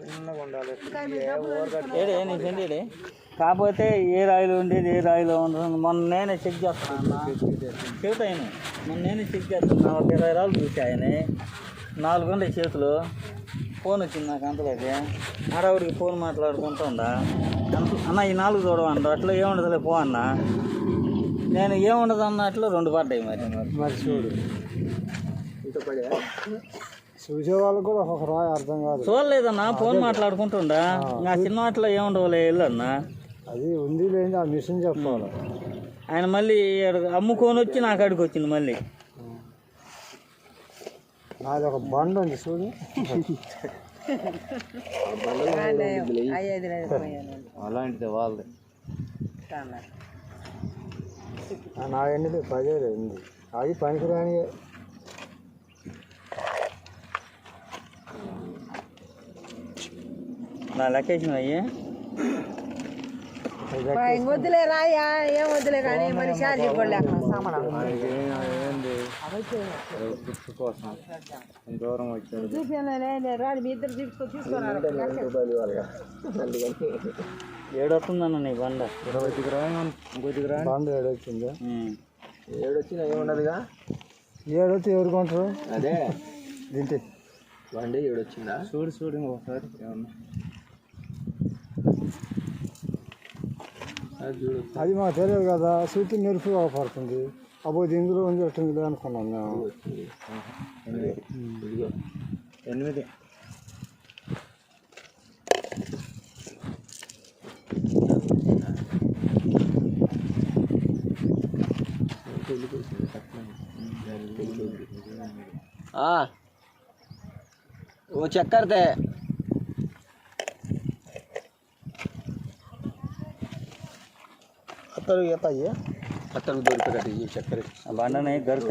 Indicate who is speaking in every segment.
Speaker 1: చిన్నగా ఉండాలి
Speaker 2: ఏడే కాకపోతే ఏ రాయిలో ఉండేది ఏ రాయిలో ఉండదు. మొన్న నేనే చెక్ చేస్తాను చెబుతాయను మొన్న నేనే చెక్ చేస్తున్నా. ఒక ఇరవై రాళ్ళు చూసాయని నాలుగు ఉండే చేతులు. ఫోన్ వచ్చింది నాకు అంతలోకి. ఆడవాడికి ఫోన్ మాట్లాడుకుంటుందా అంత- అన్న ఈ నాలుగు చూడమంటారు అట్లా ఏముండదులే పో అన్న. నేను ఏముండదు అన్నట్లు రెండు పడ్డాయి మరి.
Speaker 1: మరి చూడు.
Speaker 2: ఇంత పడే
Speaker 1: చూసే వాళ్ళకి కూడా ఒక రాయి అర్థం కాదు.
Speaker 2: చూడలేదన్నా ఫోన్ మాట్లాడుకుంటుండా? నా చిన్న వాటిలో ఏముండవులే వెళ్ళన్నా
Speaker 1: అది ఉంది లేని ఆ మిషన్ చెప్పాలి.
Speaker 2: ఆయన మళ్ళీ అమ్ముకొని వచ్చి నా కాడికి వచ్చింది మళ్ళీ.
Speaker 1: నాది ఒక బండ ఉంది చూడు.
Speaker 2: అలాంటిది వాళ్ళది.
Speaker 1: నా ఎన్ని పదే ఉంది అది పనికిరాని
Speaker 2: నా లొకేషన్ అయ్యి.
Speaker 3: వద్దులే రాయా ఏం వద్దులే కానీ సామాన్
Speaker 1: కోసం దూరం వచ్చాడు
Speaker 3: చూసాను రాడు మీ ఇద్దరు తీసుకొని తీసుకున్నారు
Speaker 2: ఏడొస్తుందన్న నీ బండ?
Speaker 1: ఇరవైకి రాయి ఇంకోటికి రాయి బండ ఏడొచ్చింది. ఏడొచ్చినా ఏమున్నదిగా ఏడొచ్చి ఎవరు కొంటారు?
Speaker 2: అదే.
Speaker 1: దీంట్లో
Speaker 2: బండి ఏడొచ్చిందా?
Speaker 1: చూడు చూడు ఒకసారి ఏమన్నా? అది మాకు తెలియదు కదా చూస్తే మెరుపు పడుతుంది అబ్బో ఇందులో ఉంది ఎట్టుంది అనుకున్నాం మేము
Speaker 2: ఎనిమిది
Speaker 4: वो चेक करते हैं
Speaker 1: అత్తరు ఈత అయ్యే
Speaker 4: पत्थर दो रुपये का दीजिए चेक करें
Speaker 2: ఆ బండని గరుక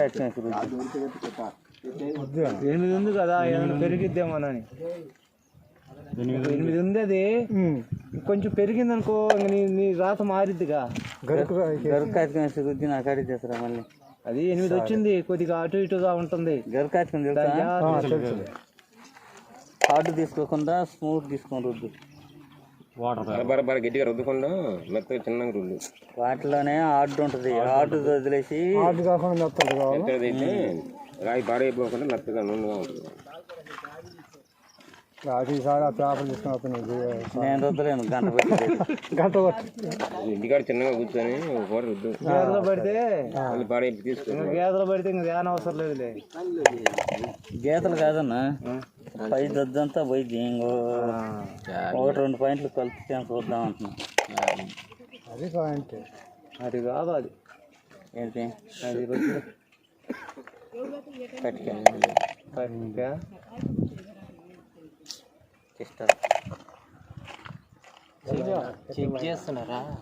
Speaker 1: ఎనిమిది ఉంది కదా ఏమైనా పెరిగిద్దేమోనని ఎనిమిది ఉంది అది కొంచెం పెరిగింది అనుకో ఇంక నీ నీ రాత మారిద్దిగా
Speaker 2: గరుక రుద్ది నా కాడికి తెసరా మళ్ళీ
Speaker 1: అది ఎనిమిది వచ్చింది కొద్దిగా అటు ఇటుగా ఉంటుంది
Speaker 2: గరుక తెలుసా హార్డ్ తీసుకోకుండా స్మూత్ తీసుకొని రుద్దు
Speaker 4: బరబర గట్టిగా రుద్దుకుండా మెత్తగా చిన్నగా రుద్దు.
Speaker 2: వాటిలోనే హార్డ్ ఉంటుంది. హార్డ్ వదిలేసి
Speaker 1: హార్డ్ కాకుండా కావాలి?
Speaker 4: రాయి పాడైపోకుండా మెత్తగా నూనెగా ఉంటుంది.
Speaker 1: ఈసారి ఆ పేపర్ తీసుకుని అతను
Speaker 2: నేను రుద్దలేను గంట పెట్టి
Speaker 1: గంట పట్టి
Speaker 4: ఇంటికాడ చిన్నగా కూర్చొని రుద్దు.
Speaker 1: గేదెలో పడితే
Speaker 4: పాడైపు
Speaker 1: గేదెలో పడితే ఇంకా ధ్యానం అవసరం లేదులే.
Speaker 2: గీతలు కాదన్నా. పై దద్దంతా పోయింది. ఇంకో ఒకటి రెండు పాయింట్లు కలిపితే చూద్దాం అంటున్నా.
Speaker 1: అది పాయింట్. అది కాదు అది.
Speaker 2: ఏంటి?
Speaker 1: అది
Speaker 2: కట్టిక సిస్టర్.
Speaker 4: చెక్ చేస్తున్నారా?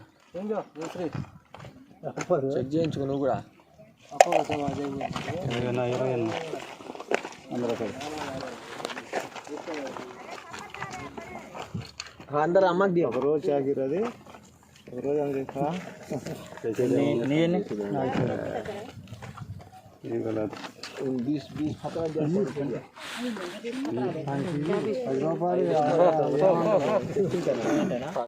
Speaker 1: చెక్
Speaker 4: చెక్ చేయించుకో నువ్వు కూడా.
Speaker 2: కడి
Speaker 4: అందరు अंदर
Speaker 1: अम्मक दियो रोज ಆಗಿರೋದು रोज ಅಂದ್ರೆ ಸಾ
Speaker 2: ನೀನು ಈಗಲ್ಲ
Speaker 4: ಒಂದು 20
Speaker 1: 20 ಹತ್ರ ಜಾಸ್ತಿ ಹಾಂ